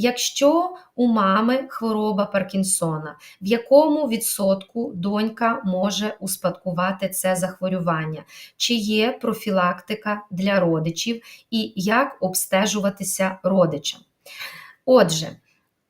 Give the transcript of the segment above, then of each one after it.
Якщо у мами хвороба Паркінсона, в якому відсотку донька може успадкувати це захворювання? Чи є профілактика для родичів і як обстежуватися родичам? Отже,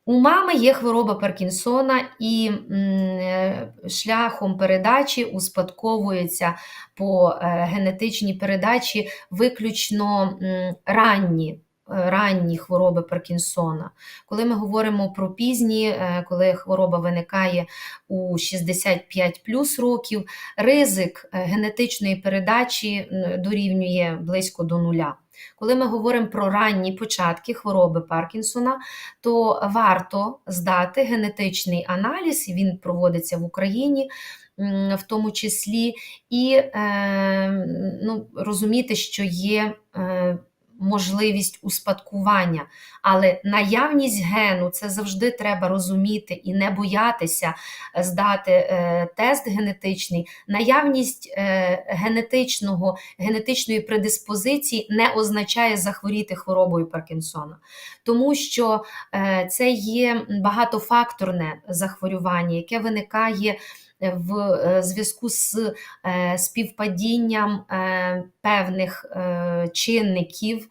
у мами є хвороба Паркінсона, і е, шляхом передачі успадковується по е, генетичній передачі виключно ранні. Ранні хвороби Паркінсона. Коли ми говоримо про пізні, е, коли хвороба виникає у 65 плюс років, ризик е, генетичної передачі дорівнює близько до нуля. Коли ми говоримо про ранні початки хвороби Паркінсона, то варто здати генетичний аналіз, він проводиться в Україні. В тому числі, і е, ну, розуміти, що є можливість успадкування, але наявність гену це завжди треба розуміти і не боятися здати е, тест генетичний. Наявність е, генетичного, генетичної предиспозиції не означає захворіти хворобою Паркінсона, тому що е, це є багатофакторне захворювання, яке виникає в е, зв'язку з е, співпадінням е, певних чинників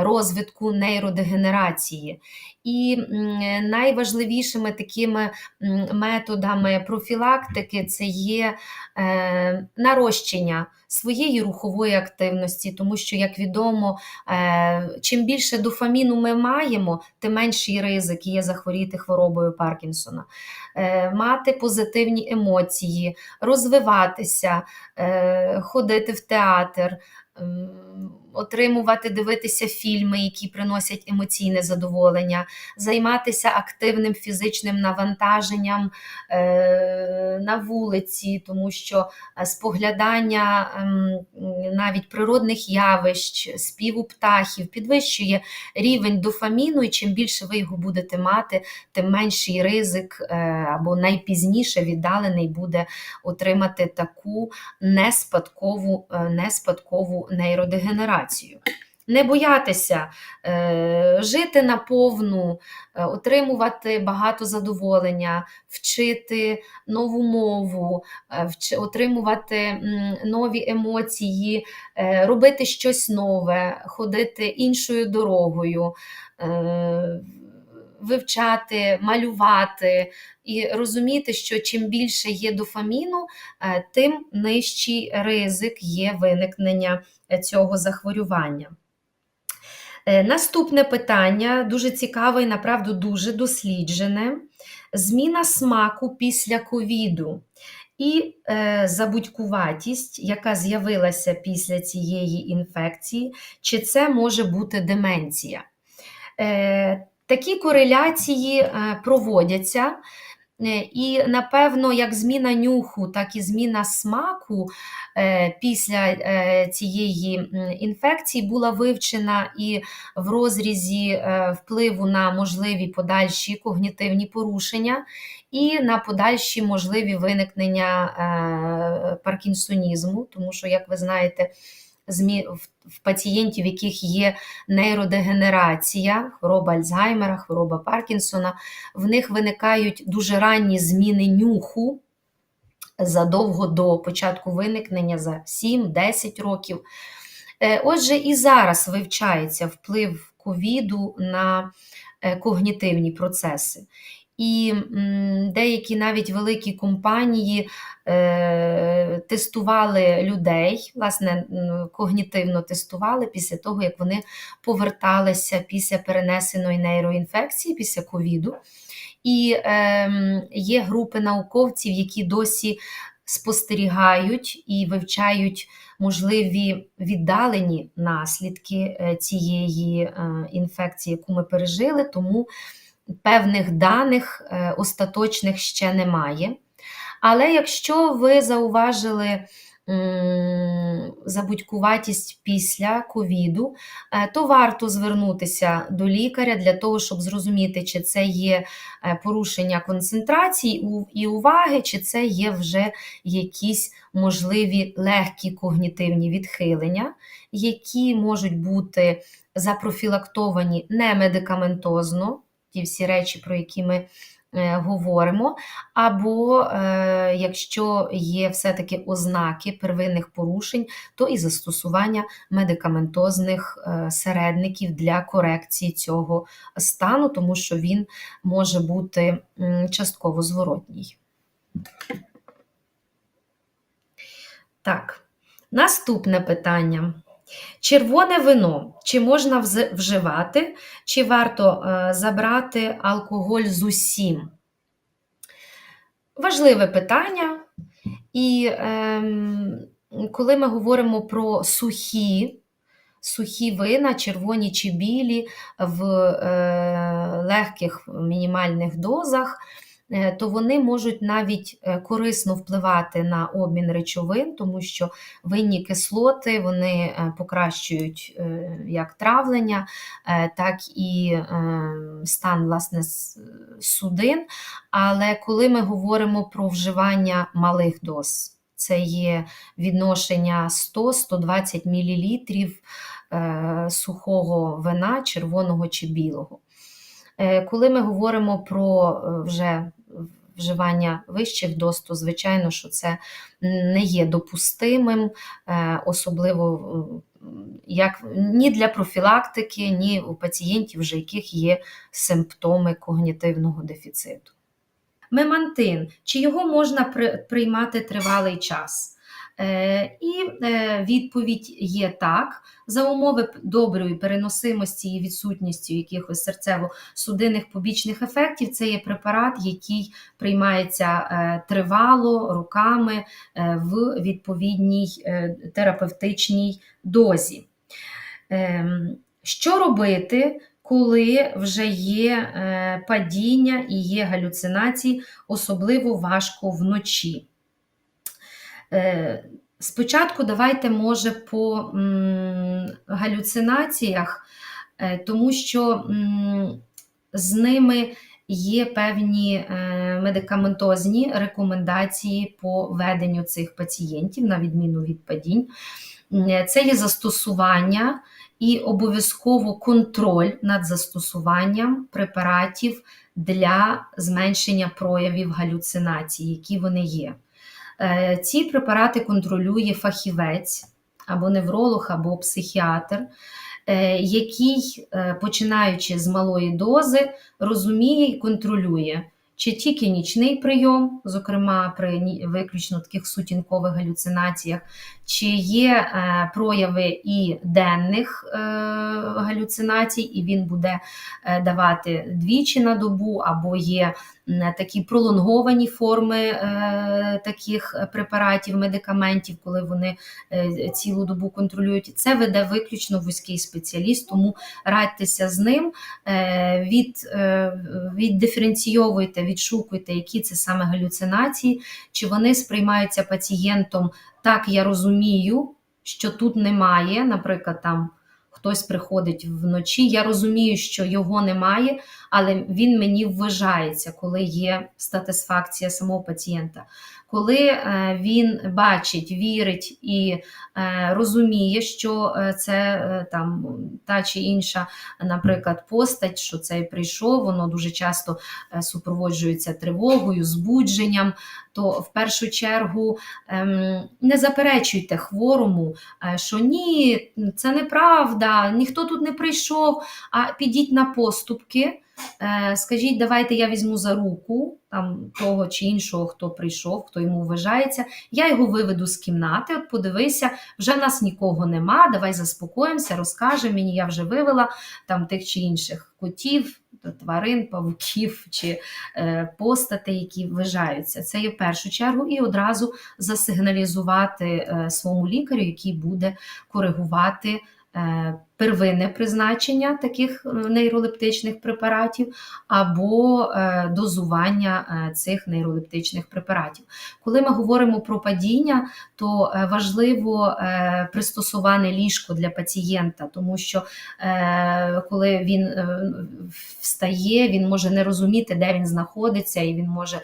розвитку нейродегенерації. І найважливішими такими методами профілактики це є нарощення своєї рухової активності, тому що, як відомо, е, чим більше дофаміну ми маємо, тим менший ризик є захворіти хворобою Паркінсона. Е, Мати позитивні емоції, розвиватися, е, ходити в театр. М, Отримувати, дивитися фільми, які приносять емоційне задоволення, займатися активним фізичним навантаженням е, на вулиці, тому що е, споглядання ем, навіть природних явищ, співу птахів підвищує рівень дофаміну, і чим більше ви його будете мати, тим менший ризик е, або найпізніше віддалений буде отримати таку неспадкову, е, неспадкову нейродегенерацію. Не боятися е, жити наповну, е, отримувати багато задоволення, вчити нову мову, е, отримувати нові емоції, е, робити щось нове, ходити іншою дорогою, е, вивчати, малювати і розуміти, що чим більше є дофаміну, тим нижчий ризик є виникнення цього захворювання. Е, Наступне питання дуже цікаве і направду дуже досліджене. Зміна смаку після ковіду і е, забудькуватість, яка з'явилася після цієї інфекції, чи це може бути деменція? Е, Такі кореляції проводяться. Е, І, напевно, як зміна нюху, так і зміна смаку е, після е, цієї інфекції була вивчена і в розрізі впливу на можливі подальші когнітивні порушення і на подальші можливі виникнення паркінсонізму, тому що, як ви знаєте. В- пацієнтів, в яких є нейродегенерація, хвороба Альцгеймера, хвороба Паркінсона, в них виникають дуже ранні зміни нюху задовго до початку виникнення за 7-10 років. Е, Отже, і зараз вивчається вплив ковіду на е, когнітивні процеси. І деякі навіть великі компанії е, тестували людей, власне, когнітивно тестували після того, як вони поверталися після перенесеної нейроінфекції, після ковіду. І е, є групи науковців, які досі спостерігають і вивчають можливі віддалені наслідки е, цієї е, інфекції, яку ми пережили, тому певних даних е, остаточних ще немає. Але якщо ви зауважили забудькуватість після ковіду, е, то варто звернутися до лікаря для того, щоб зрозуміти, чи це є е, порушення концентрації і уваги, чи це є вже якісь можливі легкі когнітивні відхилення, які можуть бути запрофілактовані не медикаментозно, ті всі речі, про які ми е, говоримо, або е, якщо є все-таки ознаки первинних порушень, то і застосування медикаментозних е, середників для корекції цього стану, тому що він може бути частково зворотній. Так, наступне питання. Червоне вино. Чи можна вживати, чи варто е, забрати алкоголь з усім? Важливе питання. І ем, коли ми говоримо про сухі, сухі вина, червоні чи білі в е, легких мінімальних дозах, е, то вони можуть навіть е, корисно впливати на обмін речовин, тому що винні кислоти вони е, покращують е, як травлення, е, так і е, стан власне судин. Але коли ми говоримо про вживання малих доз, це є відношення 100-120 мл е, сухого вина, червоного чи білого. Е, Коли ми говоримо про е, вже вживання вищих доз, то звичайно, що це не є допустимим, е, особливо е, як ні для профілактики, ні у пацієнтів, вже яких є симптоми когнітивного дефіциту. Мемантин, чи його можна при- приймати тривалий час? Е, І е, відповідь є так. За умови доброї переносимості і відсутністю якихось серцево-судинних побічних ефектів, це є препарат, який приймається е, тривало роками е, в відповідній терапевтичній дозі. Ем, Що робити, коли вже є падіння і є галюцинації, особливо важко вночі? Е, Спочатку давайте, може, по галюцинаціях, е, тому що з ними є певні е, медикаментозні рекомендації по веденню цих пацієнтів, на відміну від падінь. Це є застосування і обов'язково контроль над застосуванням препаратів для зменшення проявів галюцинацій, які вони є. Е, Ці препарати контролює фахівець або невролог, або психіатр, е, який, е, починаючи з малої дози, розуміє і контролює, чи тільки нічний прийом, зокрема при виключно таких сутінкових галюцинаціях, чи є е, прояви і денних е, галюцинацій, і він буде е, давати двічі на добу, або є такі пролонговані форми таких препаратів, медикаментів, коли вони цілу добу контролюють. Це веде виключно вузький спеціаліст, тому радьтеся з ним, від, е, віддиференційовуйте, відшукуйте, які це саме галюцинації, чи вони сприймаються пацієнтом так, я розумію, що тут немає, наприклад, там. Хтось приходить вночі, я розумію, що його немає, але він мені вважається, коли є статисфакція самого пацієнта. Коли е, він бачить, вірить і е, розуміє, що е, це там та чи інша, наприклад, постать, що цей прийшов, воно дуже часто супроводжується тривогою, збудженням, то в першу чергу ем, не заперечуйте хворому, що ні, це неправда, ніхто тут не прийшов, а підіть на поступки. Е, Скажіть, давайте я візьму за руку там того чи іншого, хто прийшов, хто йому вважається. Я його виведу з кімнати. От подивися, вже в нас нікого нема. Давай заспокоїмося, розкаже мені, я вже вивела там тих чи інших котів, тварин, павуків чи е, постатей, які вважаються. Це є в першу чергу, і одразу засигналізувати е, своєму лікарю, який буде коригувати. е, Первинне призначення таких е, нейролептичних препаратів або е, дозування е, цих нейролептичних препаратів. Коли ми говоримо про падіння, то важливо пристосуване ліжко для пацієнта, тому що коли він встає, він може не розуміти, де він знаходиться, і він може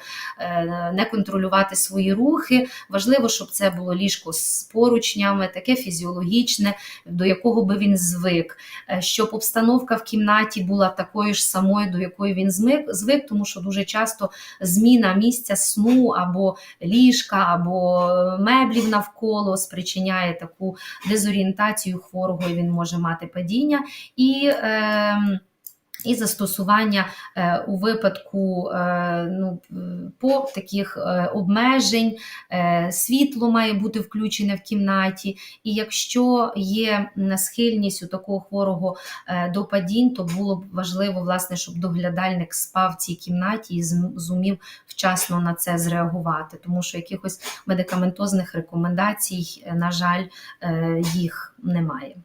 не контролювати свої рухи. Важливо, щоб це було ліжко з поручнями, таке фізіологічне, до якого би він звик звик, е, щоб обстановка в кімнаті була такою ж самою, до якої він звик, тому що дуже часто зміна місця сну або ліжка, або меблів навколо спричиняє таку дезорієнтацію хворого, і він може мати падіння. І е, і застосування е, у випадку е, ну, по таких е, обмежень, е, світло має бути включене в кімнаті, і якщо є схильність у такого хворого е, до падінь, то було б важливо, власне, щоб доглядальник спав в цій кімнаті і зумів вчасно на це зреагувати, тому що якихось медикаментозних рекомендацій, е, на жаль, е, їх немає.